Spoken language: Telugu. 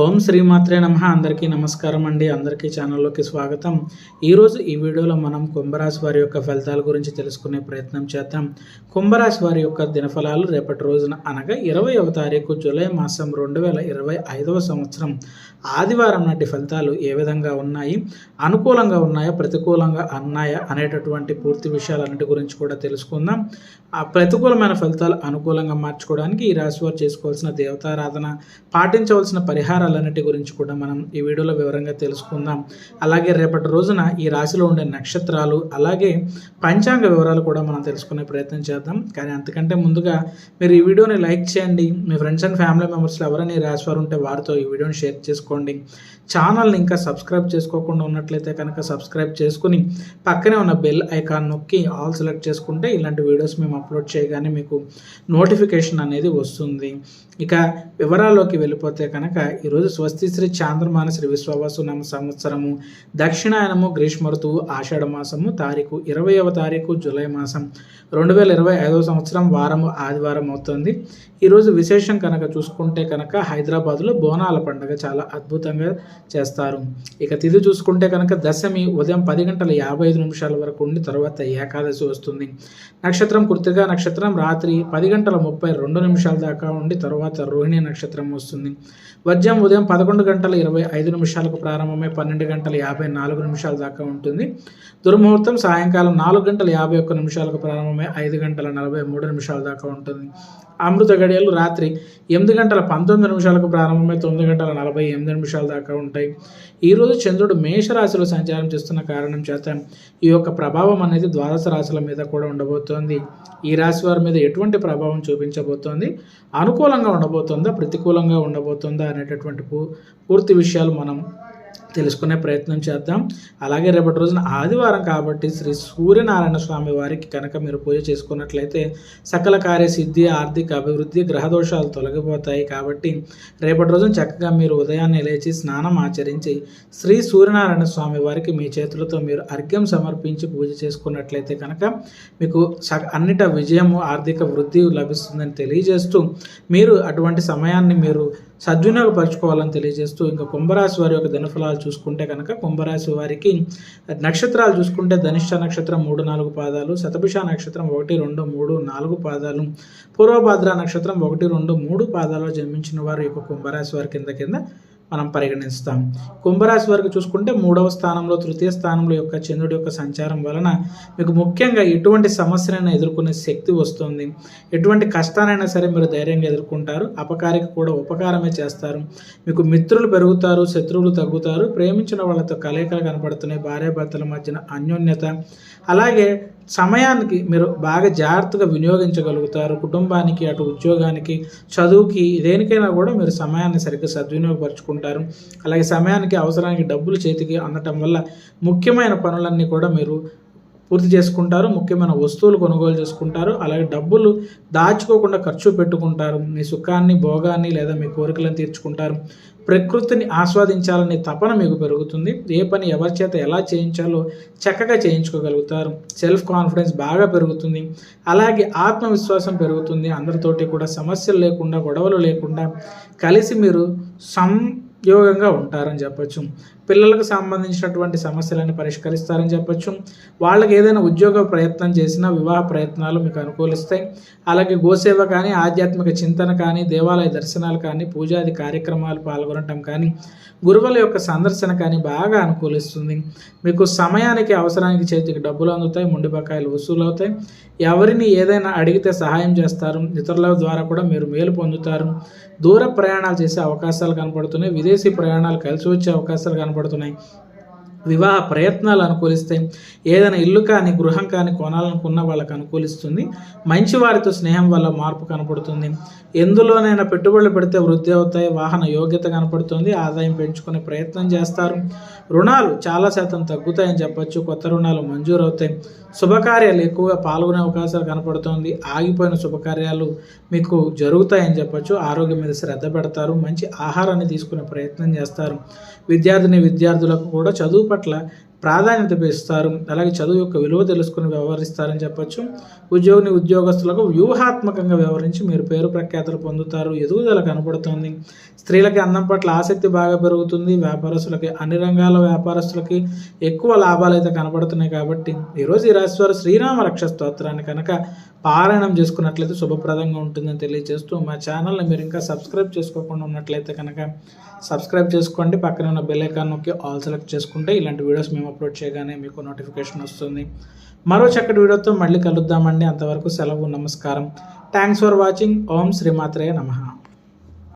ఓం శ్రీమాత్రే నమ. అందరికీ నమస్కారం అండి. అందరికీ ఛానల్లోకి స్వాగతం. ఈరోజు ఈ వీడియోలో మనం కుంభరాశి వారి యొక్క ఫలితాల గురించి తెలుసుకునే ప్రయత్నం చేద్దాం. కుంభరాశి వారి యొక్క దినఫలాలు రేపటి రోజున అనగా ఇరవైవ తారీఖు జూలై మాసం రెండు వేల ఇరవై ఐదవ సంవత్సరం. ఆదివారం నాటి ఫలితాలు ఏ విధంగా ఉన్నాయి? అనుకూలంగా ఉన్నాయా? ప్రతికూలంగా ఉన్నాయా? అనేటటువంటి పూర్తి విషయాలన్నిటి గురించి కూడా తెలుసుకుందాం. ఆ ప్రతికూలమైన ఫలితాలు అనుకూలంగా మార్చుకోవడానికి ఈ రాశి వారు చేసుకోవాల్సిన దేవతారాధన పాటించవలసిన పరిహారాలన్నిటి గురించి కూడా మనం ఈ వీడియోలో వివరంగా తెలుసుకుందాం. అలాగే రేపటి రోజున ఈ రాశిలో ఉండే నక్షత్రాలు అలాగే పంచాంగ వివరాలు కూడా మనం తెలుసుకునే ప్రయత్నం చేద్దాం. కానీ అంతకంటే ముందుగా మీరు ఈ వీడియోని లైక్ చేయండి. మీ ఫ్రెండ్స్ అండ్ ఫ్యామిలీ మెంబర్స్లో ఎవరైనా రాశి వారు ఉంటే వారితో ఈ వీడియోని షేర్ చేసుకోండి. ఛానల్ని ఇంకా సబ్స్క్రైబ్ చేసుకోకుండా ఉన్నట్లయితే కనుక సబ్స్క్రైబ్ చేసుకుని పక్కనే ఉన్న బెల్ ఐకాన్ నొక్కి ఆల్ సెలెక్ట్ చేసుకుంటే ఇలాంటి వీడియోస్ మేము అప్లోడ్ చేయగానే మీకు నోటిఫికేషన్ అనేది వస్తుంది. ఇక వివరాల్లోకి వెళ్ళిపోతే కనుక ఈరోజు స్వస్తి శ్రీ చాంద్రమాన శ్రీ విశ్వవాసు నమ సంవత్సరము దక్షిణాయనము గ్రీష్మ ఋతువు ఆషాఢ మాసము తారీఖు ఇరవైవ తారీఖు జూలై మాసం. రెండు వేల ఇరవై ఐదవ సంవత్సరం వారము ఆదివారం అవుతుంది. ఈరోజు విశేషం కనుక చూసుకుంటే కనుక హైదరాబాద్లో బోనాల పండుగ చాలా అద్భుతంగా చేస్తారు. ఇక తిథి చూసుకుంటే కనుక దశమి ఉదయం పది గంటల యాభై ఐదు నిమిషాల వరకు ఉండి తర్వాత ఏకాదశి వస్తుంది. నక్షత్రం కుర్తిగా నక్షత్రం రాత్రి పది గంటల ముప్పై రెండు నిమిషాల దాకా ఉండి తర్వాత రోహిణి నక్షత్రం వస్తుంది. వజ్రం ఉదయం పదకొండు గంటల ఇరవై ఐదు నిమిషాలకు ప్రారంభమై పన్నెండు గంటల యాభై నాలుగు నిమిషాల దాకా ఉంటుంది. దుర్ముహూర్తం సాయంకాలం నాలుగు గంటల యాభై ఒక్క నిమిషాలకు ప్రారంభమై ఐదు గంటల నలభై మూడు నిమిషాల దాకా ఉంటుంది. అమృత గడియలు రాత్రి ఎనిమిది గంటల పంతొమ్మిది నిమిషాలకు ప్రారంభమై తొమ్మిది గంటల నలభై ఎనిమిది నిమిషాల దాకా ఉంటాయి. ఈరోజు చంద్రుడు మేషరాశిలో సంచారం చేస్తున్న కారణం చేత ఈ యొక్క ప్రభావం అనేది ద్వాదశ రాశుల మీద కూడా ఉండబోతోంది. ఈ రాశి వారి మీద ఎటువంటి ప్రభావం చూపించబోతోంది? అనుకూలంగా ఉండబోతుందా ప్రతికూలంగా ఉండబోతుందా అనేటటువంటి పూ- పూర్తి విషయాలు మనం తెలుసుకునే ప్రయత్నం చేద్దాం. అలాగే రేపటి రోజున ఆదివారం కాబట్టి శ్రీ సూర్యనారాయణ స్వామి వారికి కనుక మీరు పూజ చేసుకున్నట్లయితే సకల కార్యసిద్ధి ఆర్థిక అభివృద్ధి గ్రహదోషాలు తొలగిపోతాయి కాబట్టి రేపటి రోజున చక్కగా మీరు ఉదయాన్నే లేచి స్నానం ఆచరించి శ్రీ సూర్యనారాయణ స్వామి వారికి మీ చేతులతో మీరు అర్ఘ్యం సమర్పించి పూజ చేసుకున్నట్లయితే కనుక మీకు స అన్నిట విజయము ఆర్థిక వృద్ధి లభిస్తుందని తెలియజేస్తూ మీరు అటువంటి సమయాన్ని మీరు సద్వినియోగపరచుకోవాలని తెలియజేస్తూ ఇంకా కుంభరాశి వారి యొక్క దినఫలాలు చూసుకుంటే కనుక కుంభరాశి వారికి నక్షత్రాలు చూసుకుంటే ధనిష్ట నక్షత్రం మూడు నాలుగు పాదాలు శతభిష నక్షత్రం ఒకటి రెండు మూడు నాలుగు పాదాలు పూర్వభాద్ర నక్షత్రం ఒకటి రెండు మూడు పాదాలు జన్మించిన వారు ఈ యొక్క కుంభరాశి వారి కింద కింద మనం పరిగణిస్తాం. కుంభరాశి వరకు చూసుకుంటే మూడవ స్థానంలో తృతీయ స్థానంలో యొక్క చంద్రుడి యొక్క సంచారం వలన మీకు ముఖ్యంగా ఎటువంటి సమస్యనైనా ఎదుర్కొనే శక్తి వస్తుంది. ఎటువంటి కష్టానైనా సరే మీరు ధైర్యంగా ఎదుర్కొంటారు. అపకారికి కూడా ఉపకారమే చేస్తారు. మీకు మిత్రులు పెరుగుతారు శత్రువులు తగ్గుతారు. ప్రేమించిన వాళ్ళతో కలయికలు కనపడుతున్నాయి. భార్యాభర్తల మధ్యన అన్యోన్యత. అలాగే సమయానికి మీరు బాగా జాగ్రత్తగా వినియోగించగలుగుతారు. కుటుంబానికి అటు ఉద్యోగానికి చదువుకి దేనికైనా కూడా మీరు సమయాన్ని సరిగ్గా సద్వినియోగపరుచుకుంటారు. అలాగే సమయానికి అవసరానికి డబ్బులు చేతికి అందటం వల్ల ముఖ్యమైన పనులన్నీ కూడా మీరు పూర్తి చేసుకుంటారు. ముఖ్యమైన వస్తువులు కొనుగోలు చేసుకుంటారు. అలాగే డబ్బులు దాచుకోకుండా ఖర్చు పెట్టుకుంటారు. మీ సుఖాన్ని భోగాన్ని లేదా మీ కోరికలను తీర్చుకుంటారు. ప్రకృతిని ఆస్వాదించాలనే తపన మీకు పెరుగుతుంది. ఏ పని ఎవరి చేత ఎలా చేయించాలో చక్కగా చేయించుకోగలుగుతారు. సెల్ఫ్ కాన్ఫిడెన్స్ బాగా పెరుగుతుంది. అలాగే ఆత్మవిశ్వాసం పెరుగుతుంది. అందరితోటి కూడా సమస్యలు లేకుండా గొడవలు లేకుండా కలిసి మీరు సంయోగంగా ఉంటారని చెప్పొచ్చు. పిల్లలకు సంబంధించినటువంటి సమస్యలను పరిష్కరిస్తారని చెప్పొచ్చు. వాళ్ళకి ఏదైనా ఉద్యోగ ప్రయత్నం చేసినా వివాహ ప్రయత్నాలు మీకు అనుకూలిస్తాయి. అలాగే గోసేవ కానీ ఆధ్యాత్మిక చింతన కానీ దేవాలయ దర్శనాలు కానీ పూజాది కార్యక్రమాలు పాల్గొనటం కానీ గురువుల యొక్క సందర్శన కానీ బాగా అనుకూలిస్తుంది. మీకు సమయానికి అవసరానికి చేతికి డబ్బులు అందుతాయి ముండి బకాయిలు వసూలు అవుతాయి ఎవరిని ఏదైనా అడిగితే సహాయం చేస్తారు. ఇతరుల ద్వారా కూడా మీరు మేలు పొందుతారు. దూర ప్రయాణాలు చేసే అవకాశాలు కనపడుతున్నాయి. విదేశీ ప్రయాణాలు కలిసి వచ్చే అవకాశాలు కనపడుతున్నాయి. వివాహ ప్రయత్నాలు అనుకూలిస్తాయి ఏదైనా ఇల్లు కానీ గృహం కానీ కొనాలనుకున్న వాళ్ళకి అనుకూలిస్తుంది. మంచి వారితో స్నేహం వల్ల మార్పు కనపడుతుంది. ఎందులోనైనా పెట్టుబడులు పెడితే వృద్ధి అవుతాయి వాహన యోగ్యత కనపడుతుంది ఆదాయం పెంచుకునే ప్రయత్నం చేస్తారు. రుణాలు చాలా శాతం తగ్గుతాయని చెప్పచ్చు కొత్త రుణాలు మంజూరు అవుతాయి శుభకార్యాలు ఎక్కువగా పాల్గొనే అవకాశాలు కనపడుతుంది. ఆగిపోయిన శుభకార్యాలు మీకు జరుగుతాయని చెప్పొచ్చు. ఆరోగ్యం మీద శ్రద్ధ పెడతారు. మంచి ఆహారాన్ని తీసుకునే ప్రయత్నం చేస్తారు. విద్యార్థిని విద్యార్థులకు కూడా చదువు పట్ల ప్రాధాన్యత ఇస్తారు అలాగే చదువు యొక్క విలువ తెలుసుకుని వ్యవహరిస్తారని చెప్పొచ్చు. ఉద్యోగిని ఉద్యోగస్తులకు వ్యూహాత్మకంగా వ్యవహరించి మీరు పేరు ప్రఖ్యాతలు పొందుతారు. ఎదుగుదల కనపడుతుంది. స్త్రీలకి అందం పట్ల ఆసక్తి బాగా పెరుగుతుంది. వ్యాపారస్తులకి అన్ని రంగాల వ్యాపారస్తులకి ఎక్కువ లాభాలు అయితే కనబడుతున్నాయి కాబట్టి ఈరోజు ఈ రాశి వారు శ్రీరామ రక్ష స్తోత్రాన్ని కనుక పారాయణం చేసుకున్నట్లయితే శుభప్రదంగా ఉంటుందని తెలియజేస్తూ మా ఛానల్ని మీరు ఇంకా సబ్స్క్రైబ్ చేసుకోకుండా ఉన్నట్లయితే కనుక సబ్స్క్రైబ్ చేసుకోండి. పక్కన ఉన్న బెల్ ఐకాన్ నొక్కి ఆల్ సెలెక్ట్ చేసుకుంటే ఇలాంటి వీడియోస్ మేము అప్లోడ్ చేయగానే మీకు నోటిఫికేషన్ వస్తుంది. మరో చక్కటి వీడియోతో మళ్ళీ కలుద్దామండి. అంతవరకు సెలవు నమస్కారం. థ్యాంక్స్ ఫర్ వాచింగ్ ఓం శ్రీమాత్రేయ నమః.